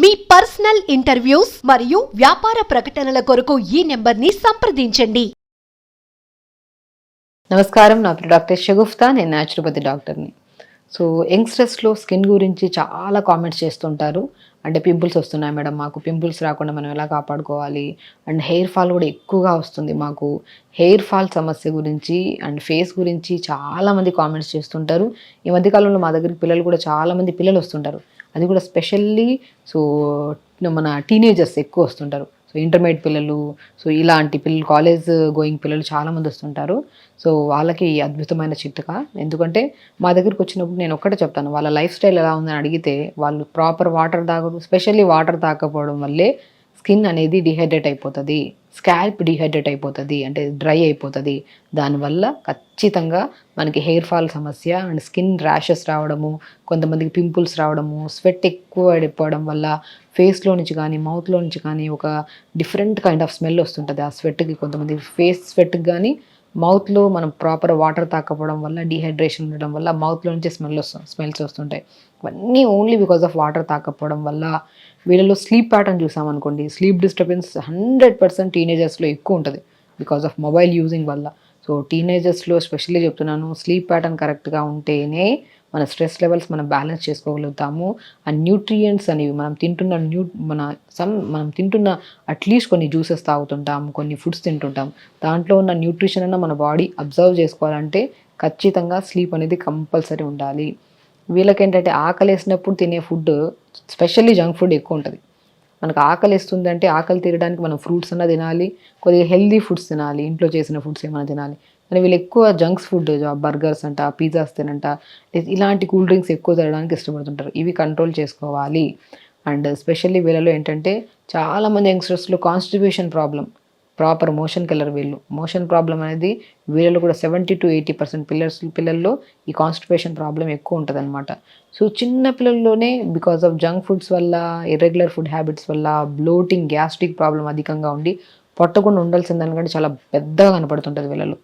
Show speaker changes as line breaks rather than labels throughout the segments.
మీ personal interviews మరియు వ్యాపార ప్రకటనల కొరకు ఈ నెంబర్ని సంప్రదించండి.
నమస్కారం నా పేరు డాక్టర్ షగుఫ్తా నేను న్యాచురోపతి డాక్టర్ని సో యంగ్స్టర్స్లో స్కిన్ గురించి చాలా కామెంట్స్ చేస్తుంటారు. అంటే పింపుల్స్ వస్తున్నాయి మేడం మాకు. పింపుల్స్ రాకుండా మనం ఎలా కాపాడుకోవాలి? అండ్ హెయిర్ ఫాల్ కూడా ఎక్కువగా వస్తుంది మాకు. హెయిర్ ఫాల్ సమస్య గురించి అండ్ ఫేస్ గురించి చాలామంది కామెంట్స్ చేస్తుంటారు. ఈ మధ్యకాలంలో మా దగ్గరికి పిల్లలు కూడా చాలామంది పిల్లలు వస్తుంటారు. అది కూడా స్పెషల్లీ సో మన టీనేజర్స్ ఎక్కువ వస్తుంటారు. సో ఇంటర్మీడియట్ పిల్లలు సో ఇలాంటి పిల్లలు కాలేజ్ గోయింగ్ పిల్లలు చాలామంది వస్తుంటారు. సో వాళ్ళకి అద్భుతమైన చిట్కా. ఎందుకంటే మా దగ్గరికి వచ్చినప్పుడు నేను ఒక్కటే చెప్తాను. వాళ్ళ లైఫ్ స్టైల్ ఎలా ఉందని అడిగితే వాళ్ళు ప్రాపర్ వాటర్ తాగరు. స్పెషల్లీ వాటర్ తాగకపోవడం వల్లే స్కిన్ అనేది డిహైడ్రేట్ అయిపోతుంది స్కాల్ప్ డిహైడ్రేట్ అయిపోతుంది అంటే డ్రై అయిపోతుంది. దానివల్ల ఖచ్చితంగా మనకి హెయిర్ ఫాల్ సమస్య అండ్ స్కిన్ ర్యాషెస్ రావడము కొంతమందికి పింపుల్స్ రావడము స్వెట్ ఎక్కువ పడిపోవడం వల్ల ఫేస్లో నుంచి కానీ మౌత్లో నుంచి కానీ ఒక డిఫరెంట్ కైండ్ ఆఫ్ స్మెల్ వస్తుంటుంది. ఆ స్వెట్కి కొంతమంది ఫేస్ స్వెట్కి కానీ మౌత్లో మనం ప్రాపర్ వాటర్ తాకపోవడం వల్ల డీహైడ్రేషన్ ఉండడం వల్ల మౌత్లో నుంచి స్మెల్ వస్తుంది స్మెల్స్ వస్తుంటాయి. ఇవన్నీ ఓన్లీ బికాస్ ఆఫ్ వాటర్ తాకపోవడం వల్ల వీళ్ళలో స్లీప్ ప్యాటర్న్ చూసామనుకోండి స్లీప్ డిస్టర్బెన్స్ హండ్రెడ్ పర్సెంట్ టీనేజర్స్లో ఎక్కువ ఉంటుంది బికాస్ ఆఫ్ మొబైల్ యూజింగ్ వల్ల. సో టీనేజర్స్లో స్పెషల్లీ చెప్తున్నాను స్లీప్ ప్యాటర్న్ కరెక్ట్గా ఉంటేనే మన స్ట్రెస్ లెవెల్స్ మనం బ్యాలెన్స్ చేసుకోగలుగుతాము. ఆ న్యూట్రియంట్స్ అనేవి మనం తింటున్న న్యూ మన సమ్ మనం తింటున్న అట్లీస్ట్ కొన్ని జ్యూసెస్ తాగుతుంటాం కొన్ని ఫుడ్స్ తింటుంటాం దాంట్లో ఉన్న న్యూట్రిషన్ అన్న మన బాడీ అబ్జర్వ్ చేసుకోవాలంటే ఖచ్చితంగా స్లీప్ అనేది కంపల్సరీ ఉండాలి. వీళ్ళకి ఏంటంటే ఆకలి వేసినప్పుడు తినే ఫుడ్ స్పెషల్లీ జంక్ ఫుడ్ ఎక్కువ ఉంటుంది. మనకు ఆకలి వేస్తుంది అంటే ఆకలి తీరడానికి మనం ఫ్రూట్స్ అన్న తినాలి కొద్దిగా హెల్దీ ఫుడ్స్ తినాలి ఇంట్లో చేసిన ఫుడ్స్ ఏమైనా తినాలి. కానీ వీళ్ళు ఎక్కువ జంక్స్ ఫుడ్ బర్గర్స్ అంట పిజ్జాస్ తినంట. ఇలాంటి కూల్ డ్రింక్స్ ఎక్కువ తినడానికి ఇష్టపడుతుంటారు. ఇవి కంట్రోల్ చేసుకోవాలి. అండ్ స్పెషల్లీ వీళ్ళలో ఏంటంటే చాలామంది యంగ్స్టర్స్లో constitution problem proper motion colour వీళ్ళు. మోషన్ ప్రాబ్లం అనేది వీళ్ళలో కూడా seventy to eighty percent pillars పిల్లల్లో ఈ కాన్స్టిపేషన్ ప్రాబ్లం ఎక్కువ ఉంటుంది అనమాట సో చిన్న పిల్లల్లోనే బికాస్ ఆఫ్ జంక్ ఫుడ్స్ వల్ల ఇర్రెగ్యులర్ ఫుడ్ హ్యాబిట్స్ వల్ల బ్లోటింగ్ గ్యాస్ట్రిక్ ప్రాబ్లం అధికంగా ఉండి పొట్టకుండా ఉండాల్సిన దానికంటే చాలా పెద్దగా కనపడుతుంటుంది వీళ్ళలో.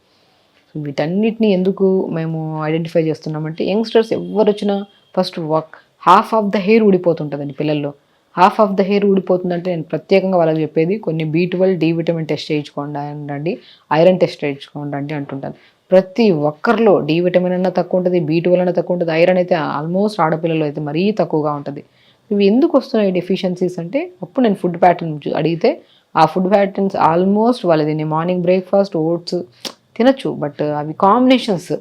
సో వీటన్నిటిని ఎందుకు మేము ఐడెంటిఫై చేస్తున్నామంటే యంగ్స్టర్స్ ఎవరు వచ్చినా first work half of the hair ఊడిపోతుంటుందండి పిల్లల్లో. హాఫ్ ఆఫ్ ద హెయిర్ ఊడిపోతుందంటే నేను ప్రత్యేకంగా వాళ్ళకి చెప్పేది కొన్ని B twelve D vitamin test చేయించుకోండి అండి. ఐరన్ టెస్ట్ చేయించుకోండి అండి అంటుంటాను. ప్రతి ఒక్కరిలో డి విటమిన్ అన్న తక్కువ ఉంటుంది బీ ట్వెల్వ్ అన్న తక్కువ ఉంటుంది. ఐరన్ అయితే ఆల్మోస్ట్ ఆడపిల్లలు అయితే మరీ తక్కువగా ఉంటుంది. ఇవి ఎందుకు వస్తున్నాయి డెఫిషియన్సీస్ అంటే అప్పుడు నేను ఫుడ్ ప్యాటర్న్ అడిగితే ఆ ఫుడ్ ప్యాటర్న్స్ ఆల్మోస్ట్ వాళ్ళది. మార్నింగ్ బ్రేక్ఫాస్ట్ ఓట్స్ తినచ్చు బట్ uh, అవి కాంబినేషన్స్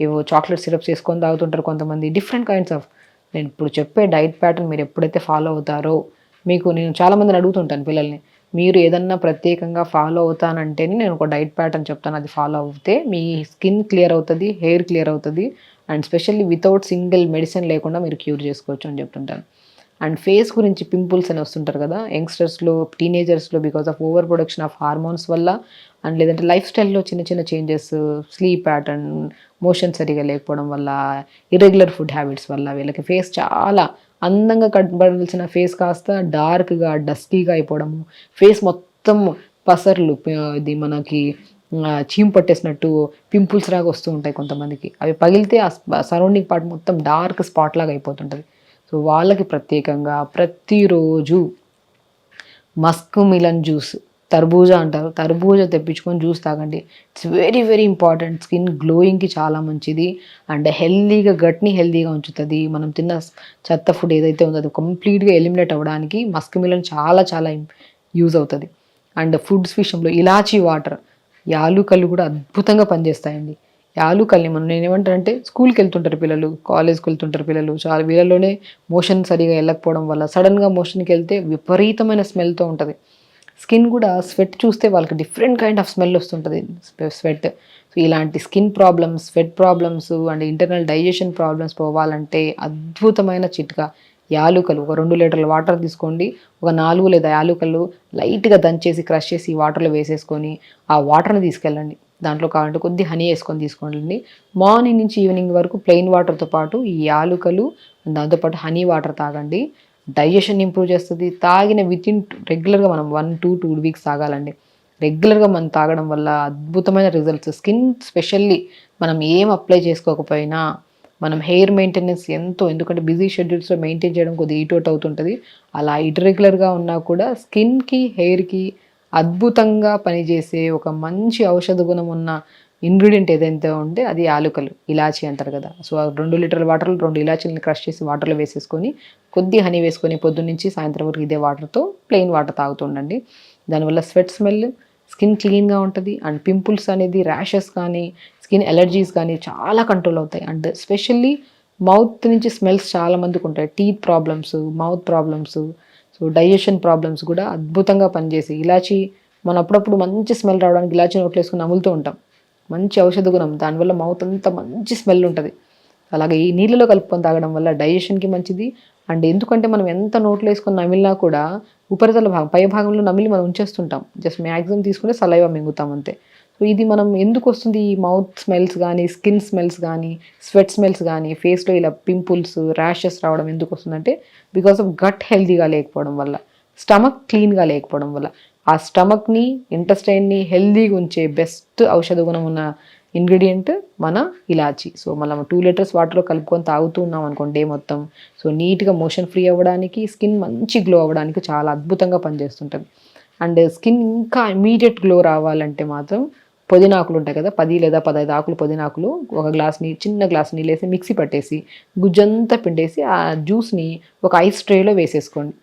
ఏవో చాక్లెట్ సిరప్స్ వేసుకొని తాగుతుంటారు కొంతమంది. డిఫరెంట్ కైండ్స్ ఆఫ్ నేను ఇప్పుడు చెప్పే డైట్ ప్యాటర్న్ మీరు ఎప్పుడైతే ఫాలో అవుతారో మీకు నేను చాలామందిని అడుగుతుంటాను పిల్లల్ని. మీరు ఏదన్నా ప్రత్యేకంగా ఫాలో అవుతానంటేనే నేను ఒక డైట్ ప్యాటర్న్ చెప్తాను. అది ఫాలో అవుతే మీ స్కిన్ క్లియర్ అవుతుంది హెయిర్ క్లియర్ అవుతుంది and specially without single medicine లేకుండా మీరు క్యూర్ చేసుకోవచ్చు అని చెప్తుంటాను. అండ్ ఫేస్ గురించి పింపుల్స్ అని వస్తుంటారు కదా యంగ్స్టర్స్లో టీనేజర్స్లో because of over production of hormones వల్ల అండ్ లేదంటే లైఫ్ స్టైల్లో చిన్న చిన్న చేంజెస్ స్లీప్ ప్యాటర్న్ మోషన్ సరిగా లేకపోవడం వల్ల ఇర్రెగ్యులర్ ఫుడ్ హ్యాబిట్స్ వల్ల వీళ్ళకి ఫేస్ చాలా అందంగా కనబడాల్సిన ఫేస్ కాస్త డార్క్గా డస్కీగా అయిపోవడము ఫేస్ మొత్తం పసర్లు ఇది మనకి చీమ్ పట్టేసినట్టు పింపుల్స్ లాగా వస్తూ ఉంటాయి కొంతమందికి. అవి పగిలితే ఆ సరౌండింగ్ పార్ట్ మొత్తం డార్క్ స్పాట్ లాగా అయిపోతుంటుంది. సో వాళ్ళకి ప్రత్యేకంగా ప్రతిరోజు మస్క్ మిలన్ జ్యూస్ తర్బూజా అంటారు. తర్బూజా తెప్పించుకొని జ్యూస్ తాగండి. It's very very important skin గ్లోయింగ్కి చాలా మంచిది. అండ్ హెల్దీగా గట్ని హెల్దీగా ఉంచుతుంది. మనం తిన్న చెత్త ఫుడ్ ఏదైతే ఉందో అది కంప్లీట్గా ఎలిమినేట్ అవ్వడానికి మస్క్ మిలన్ చాలా చాలా యూజ్ అవుతుంది. అండ్ ఫుడ్స్ విషయంలో ఇలాచీ వాటర్ యాలుకలు కూడా అద్భుతంగా పనిచేస్తాయండి. యాలుకల్ని మనం నేను ఏమంటానంటే స్కూల్కి వెళ్తుంటారు పిల్లలు కాలేజ్కి వెళ్తుంటారు పిల్లలు. చాలా వీళ్ళలోనే మోషన్ సరిగా వెళ్ళకపోవడం వల్ల సడన్గా మోషన్కి వెళ్తే విపరీతమైన స్మెల్తో ఉంటుంది. స్కిన్ కూడా స్వెట్ చూస్తే వాళ్ళకి డిఫరెంట్ కైండ్ ఆఫ్ స్మెల్ వస్తుంటుంది. స్వెట్. సో ఇలాంటి skin problems sweat problems and internal digestion problems పోవాలంటే అద్భుతమైన చిట్కా. యాలుకలు ఒక రెండు లీటర్ల వాటర్ తీసుకోండి. ఒక నాలుగు లేదా యాలుకలు లైట్గా దంచేసి క్రష్ చేసి వాటర్లో వేసేసుకొని ఆ వాటర్ని తీసుకెళ్ళండి. దాంట్లో కావాలంటే కొద్ది హనీ వేసుకొని తీసుకోండి. మార్నింగ్ నుంచి ఈవినింగ్ వరకు ప్లెయిన్ వాటర్తో పాటు ఈ యాలుకలు దాంతోపాటు హనీ వాటర్ తాగండి. డైజెషన్ ఇంప్రూవ్ చేస్తుంది. తాగిన విత్ ఇన్ రెగ్యులర్గా మనం వన్ టూ టూ వీక్స్ తాగాలండి. రెగ్యులర్గా మనం తాగడం వల్ల అద్భుతమైన రిజల్ట్స్. స్కిన్ స్పెషల్లీ మనం ఏం అప్లై చేసుకోకపోయినా మనం హెయిర్ మెయింటెనెన్స్ ఎంతో ఎందుకంటే బిజీ షెడ్యూల్స్లో మెయింటైన్ చేయడం కొద్దిగా ఇటు అవుతుంటుంది. అలా ఇర్రెగ్యులర్గా ఉన్నా కూడా స్కిన్కి హెయిర్కి అద్భుతంగా పనిచేసే ఒక మంచి ఔషధ గుణం ఉన్న ఇంగ్రీడియంట్ ఏదైతే ఉంటే అది యాలుకలు ఇలాచి అంటారు కదా. సో రెండు లీటర్ల వాటర్లో రెండు ఇలాచీలను క్రష్ చేసి వాటర్లో వేసేసుకొని కొద్ది హనీ వేసుకొని పొద్దున్న నుంచి సాయంత్రం వరకు ఇదే వాటర్తో ప్లెయిన్ వాటర్ తాగుతుండండి దానివల్ల స్వెట్ స్మెల్ స్కిన్ క్లీన్గా ఉంటుంది అండ్ పింపుల్స్ అనేది ర్యాషెస్ కానీ స్కిన్ ఎలర్జీస్ కానీ చాలా కంట్రోల్ అవుతాయి. అండ్ స్పెషల్లీ మౌత్ నుంచి స్మెల్స్ చాలా మందికి ఉంటాయి. Teeth problems mouth problems so digestion problems కూడా అద్భుతంగా పనిచేసి ఇలాచి మనం అప్పుడప్పుడు మంచి స్మెల్ రావడానికి ఇలాచి నోట్లు వేసుకుని నములుతూ ఉంటాం. మంచి ఔషధ గుణం దానివల్ల మౌత్ అంతా మంచి స్మెల్ ఉంటుంది. అలాగే ఈ నీళ్ళలో కలుపుకొని తాగడం వల్ల డైజెషన్కి మంచిది. అండ్ ఎందుకంటే మనం ఎంత నోట్లో వేసుకొని నమిలినా కూడా ఉపరితల భాగం పై భాగంలో నమిలి మనం ఉంచేస్తుంటాం. జస్ట్ మ్యాక్సిమం తీసుకుంటే సలైవా మింగుతాం అంతే. సో ఇది మనం ఎందుకు వస్తుంది? ఈ మౌత్ స్మెల్స్ కానీ స్కిన్ స్మెల్స్ కానీ స్వెట్ స్మెల్స్ కానీ ఫేస్లో ఇలా పింపుల్స్ ర్యాషెస్ రావడం ఎందుకు వస్తుందంటే బికాస్ ఆఫ్ గట్ హెల్దీగా లేకపోవడం వల్ల స్టమక్ క్లీన్గా లేకపోవడం వల్ల. ఆ స్టమక్ని ఇంటెస్టైన్ని హెల్దీగా ఉంచే బెస్ట్ ఔషధ గుణం ఉన్న ఇంగ్రీడియంట్ మన ఇలాచి. సో మనం టూ లీటర్స్ వాటర్లో కలుపుకొని తాగుతూ ఉన్నాం అనుకోండి మొత్తం. సో నీట్గా మోషన్ ఫ్రీ అవ్వడానికి స్కిన్ మంచి గ్లో అవ్వడానికి చాలా అద్భుతంగా పనిచేస్తుంటుంది. అండ్ స్కిన్ ఇంకా ఇమీడియట్ గ్లో రావాలంటే మాత్రం పుదీనాకులు ఉంటాయి కదా పది లేదా పదహైదు ఆకులు పుదీనాకులు ఒక గ్లాస్ నీ చిన్న గ్లాస్ నీళ్ళు వేసి మిక్సీ పట్టేసి గుజ్జంతా పిండేసి ఆ జ్యూస్ని ఒక ఐస్ ట్రేలో వేసేసుకోండి.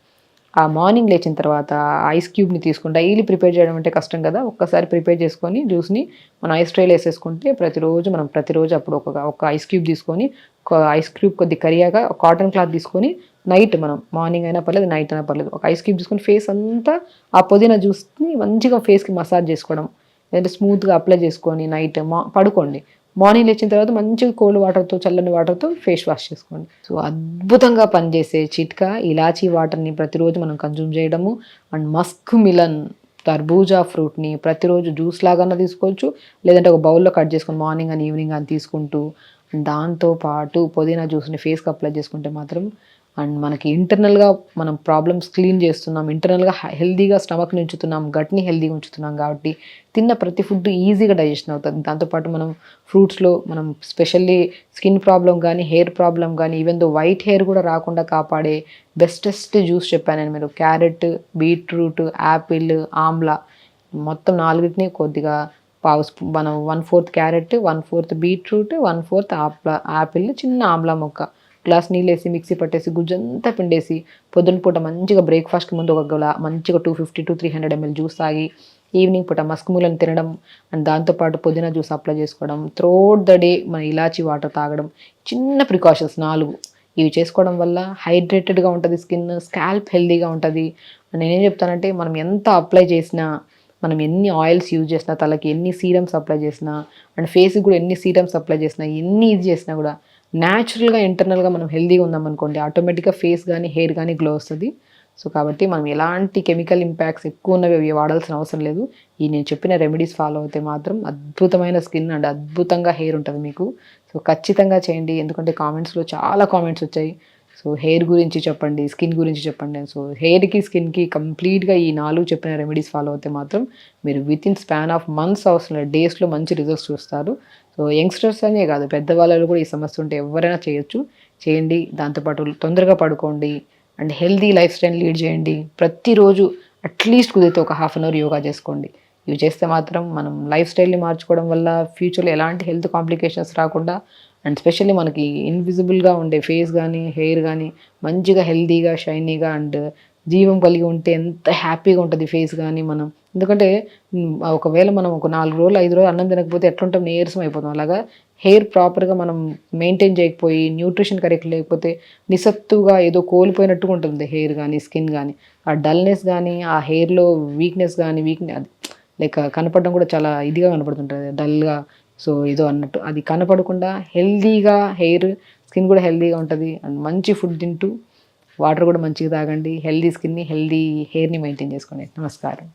ఆ మార్నింగ్ లేచిన తర్వాత ఐస్ క్యూబ్ని తీసుకుంటే డైలీ ప్రిపేర్ చేయడం అంటే కష్టం కదా ఒక్కసారి ప్రిపేర్ చేసుకొని జ్యూస్ని మనం ఐస్ ట్రేలో వేసేసుకుంటే ప్రతిరోజు మనం ప్రతిరోజు అప్పుడు ఒక ఒక ఐస్ క్యూబ్ తీసుకొని ఒక ఐస్ క్యూబ్ కొద్ది కరియాగా ఒక కాటన్ క్లాత్ తీసుకొని నైట్ మనం మార్నింగ్ అయినా పర్లేదు నైట్ అయినా పర్లేదు ఒక ఐస్ క్యూబ్ తీసుకొని ఫేస్ అంతా ఆ పుదీనా జ్యూస్ని మంచిగా ఫేస్కి మసాజ్ చేసుకోవడం. లేదంటే స్మూత్గా అప్లై చేసుకొని నైట్ మా పడుకోండి. మార్నింగ్ లేచిన తర్వాత మంచిగా కోల్డ్ వాటర్తో చల్లని వాటర్తో ఫేస్ వాష్ చేసుకోండి. సో అద్భుతంగా పనిచేసే చిట్కా ఇలాచీ వాటర్ని ప్రతిరోజు మనం కన్జ్యూమ్ చేయడము. అండ్ మస్క్ మిలన్ తర్బూజా ఫ్రూట్ని ప్రతిరోజు జ్యూస్ లాగా తీసుకోవచ్చు. లేదంటే ఒక బౌల్లో కట్ చేసుకొని మార్నింగ్ అని ఈవినింగ్ అని తీసుకుంటూ దాంతో పాటు పుదీనా జ్యూస్ని ఫేస్కి అప్లై చేసుకుంటే మాత్రం అండ్ మనకి ఇంటర్నల్గా మనం ప్రాబ్లమ్స్ క్లీన్ చేస్తున్నాం. ఇంటర్నల్గా హెల్దీగా స్టమక్ని ఉంచుతున్నాం గట్ని హెల్దీగా ఉంచుతున్నాం కాబట్టి తిన్న ప్రతి ఫుడ్ ఈజీగా డైజెషన్ అవుతుంది. దాంతోపాటు మనం ఫ్రూట్స్లో మనం స్పెషల్లీ స్కిన్ ప్రాబ్లం కానీ హెయిర్ ప్రాబ్లం కానీ ఈవెన్ దో వైట్ హెయిర్ కూడా రాకుండా కాపాడే బెస్టెస్ట్ జ్యూస్ చెప్పాను నేను మీరు. క్యారెట్ బీట్రూట్ యాపిల్ ఆమ్లా మొత్తం నాలుగిటిని కొద్దిగా పావు మనం one fourth carrot one fourth beetroot one fourth ఆప్లా apple చిన్న ఆమ్లా మొక్క. గ్లాస్ నీళ్ళు వేసి మిక్సీ పట్టేసి గుజ్జంతా పిండేసి పొద్దున పూట మంచిగా బ్రేక్ఫాస్ట్కి ముందు ఒక గల మంచిగా two fifty to three hundred ML juice తాగి ఈవినింగ్ పూట మస్క్ మూలను తినడం అండ్ దాంతోపాటు పుదీనా జ్యూస్ అప్లై చేసుకోవడం త్రోట్ ద డే మన ఇలాచి వాటర్ తాగడం చిన్న ప్రికాషన్స్ నాలుగు. ఇవి చేసుకోవడం వల్ల హైడ్రేటెడ్గా ఉంటుంది స్కిన్ స్కాల్ప్ హెల్దీగా ఉంటుంది. నేనేం చెప్తానంటే మనం ఎంత అప్లై చేసినా మనం ఎన్ని ఆయిల్స్ యూజ్ చేసినా తలకి ఎన్ని సీరమ్స్ అప్లై చేసినా అండ్ ఫేస్కి కూడా ఎన్ని సీరమ్స్ అప్లై చేసినా ఎన్ని ఇది చేసినా కూడా న్యాచురల్గా ఇంటర్నల్గా మనం హెల్దీగా ఉందాం అనుకోండి ఆటోమేటిక్గా ఫేస్ కానీ హెయిర్ కానీ గ్లో వస్తుంది. సో కాబట్టి మనం ఎలాంటి కెమికల్ ఇంపాక్ట్స్ ఎక్కువ ఉన్నవి అవి వాడాల్సిన అవసరం లేదు. ఈ నేను చెప్పిన రెమెడీస్ ఫాలో అయితే మాత్రం అద్భుతమైన స్కిన్ అండ్ అద్భుతంగా హెయిర్ ఉంటుంది మీకు. సో ఖచ్చితంగా చేయండి. ఎందుకంటే కామెంట్స్లో చాలా కామెంట్స్ వచ్చాయి. సో హెయిర్ గురించి చెప్పండి స్కిన్ గురించి చెప్పండి. సో హెయిర్కి స్కిన్కి కంప్లీట్గా ఈ నాలుగు చెప్పిన రెమెడీస్ ఫాలో అయితే మాత్రం మీరు with in span of months అవసరం డేస్లో మంచి రిజల్ట్స్ చూస్తారు. సో యంగ్స్టర్స్ అనే కాదు పెద్దవాళ్ళు కూడా ఈ సమస్య ఉంటే ఎవరైనా చేయొచ్చు. చేయండి దాంతోపాటు తొందరగా పడుకోండి and healthy life style lead చేయండి. ప్రతిరోజు అట్లీస్ట్ కుదిరితే ఒక హాఫ్ అన్ అవర్ యోగా చేసుకోండి. ఇవి చేస్తే మాత్రం మనం లైఫ్ స్టైల్ని మార్చుకోవడం వల్ల ఫ్యూచర్లో ఎలాంటి హెల్త్ కాంప్లికేషన్స్ రాకుండా అండ్ స్పెషల్లీ మనకి ఇన్విజిబుల్గా ఉండే ఫేస్ కానీ హెయిర్ కానీ మంచిగా హెల్తీగా షైనీగా అండ్ జీవం కలిగి ఉంటే ఎంత హ్యాపీగా ఉంటుంది ఫేస్ కానీ మనం. ఎందుకంటే ఒకవేళ మనం ఒక నాలుగు రోజులు ఐదు రోజులు అన్నం తినకపోతే ఎట్లుంటాం నీరసం అయిపోతాం. అలాగా హెయిర్ ప్రాపర్గా మనం మెయింటైన్ చేయకపోయి న్యూట్రిషన్ కరెక్ట్ లేకపోతే నిస్సత్తుగా ఏదో కోల్పోయినట్టుగా ఉంటుంది హెయిర్ కానీ స్కిన్ కానీ ఆ డల్నెస్ కానీ ఆ హెయిర్లో వీక్నెస్ కానీ వీక్నెస్ లైక్ కనపడడం కూడా చాలా ఇదిగా కనపడుతుంటుంది. డల్గా సో ఏదో అన్నట్టు. అది కనపడకుండా హెల్దీగా హెయిర్ స్కిన్ కూడా హెల్దీగా ఉంటుంది. అండ్ మంచి ఫుడ్ తింటూ వాటర్ కూడా మంచిగా తాగండి. హెల్దీ స్కిన్ని హెల్దీ హెయిర్ని మెయింటైన్ చేసుకోండి నమస్కారం.